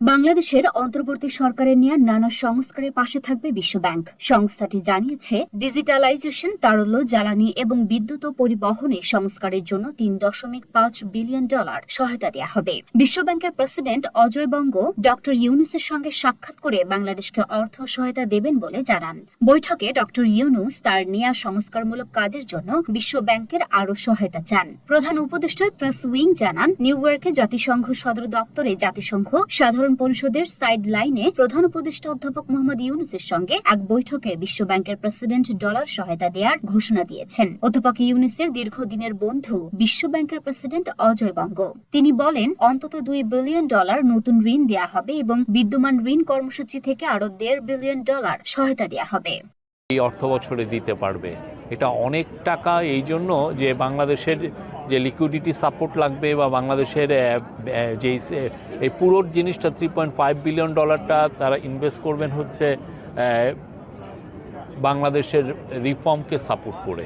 বাংলাদেশের অন্তর্বর্তী সরকারের নেওয়া নানা সংস্কারের পাশে থাকবে বিশ্বব্যাংক। সংস্থাটি জানিয়েছে, ডিজিটালাইজেশন, তারল্য, জ্বালানি এবং বিদ্যুৎ পরিবহনে সংস্কারের জন্য তিন দশমিক পাঁচ বিলিয়ন ডলার সহায়তা দেওয়া হবে। বিশ্বব্যাংকের প্রেসিডেন্ট অজয় বঙ্গ, ডক্টর ইউনুসের সঙ্গে সাক্ষাৎ করে বাংলাদেশকে অর্থ সহায়তা দেবেন বলে জানান। বৈঠকে ডক্টর ইউনুস তার নেয়া সংস্কারমূলক কাজের জন্য বিশ্বব্যাংকের আরও সহায়তা চান। প্রধান উপদেষ্টা প্রেস উইং জানান, নিউ ইয়র্কে জাতিসংঘ সদর দপ্তরে জাতিসংঘ সাধারণ পরিষদের সাইড লাইনে প্রধান উপদেষ্টা অধ্যাপক মোহাম্মদ ইউনুসের সঙ্গে এক বৈঠকে বিশ্বব্যাংকের প্রেসিডেন্ট ডলার সহায়তা দেওয়ার ঘোষণা দিয়েছেন। অধ্যাপক ইউনুসের দীর্ঘদিনের বন্ধু বিশ্ব ব্যাংকের প্রেসিডেন্ট অজয় বঙ্গ। তিনি বলেন, অন্তত দুই বিলিয়ন ডলার নতুন ঋণ দেওয়া হবে এবং বিদ্যমান ঋণ কর্মসূচি থেকে আরও দেড় বিলিয়ন ডলার সহায়তা দেওয়া হবে। এই অর্থ বছরে দিতে পারবে। এটা অনেক টাকা এই জন্য যে বাংলাদেশের যে লিকুইডিটি সাপোর্ট লাগবে বা বাংলাদেশের আহ, আহ, যে এই পুরো জিনিসটা থ্রি পয়েন্ট ফাইভ বিলিয়ন ডলারটা তারা ইনভেস্ট করবেন হচ্ছে বাংলাদেশের রিফর্মকে সাপোর্ট করে।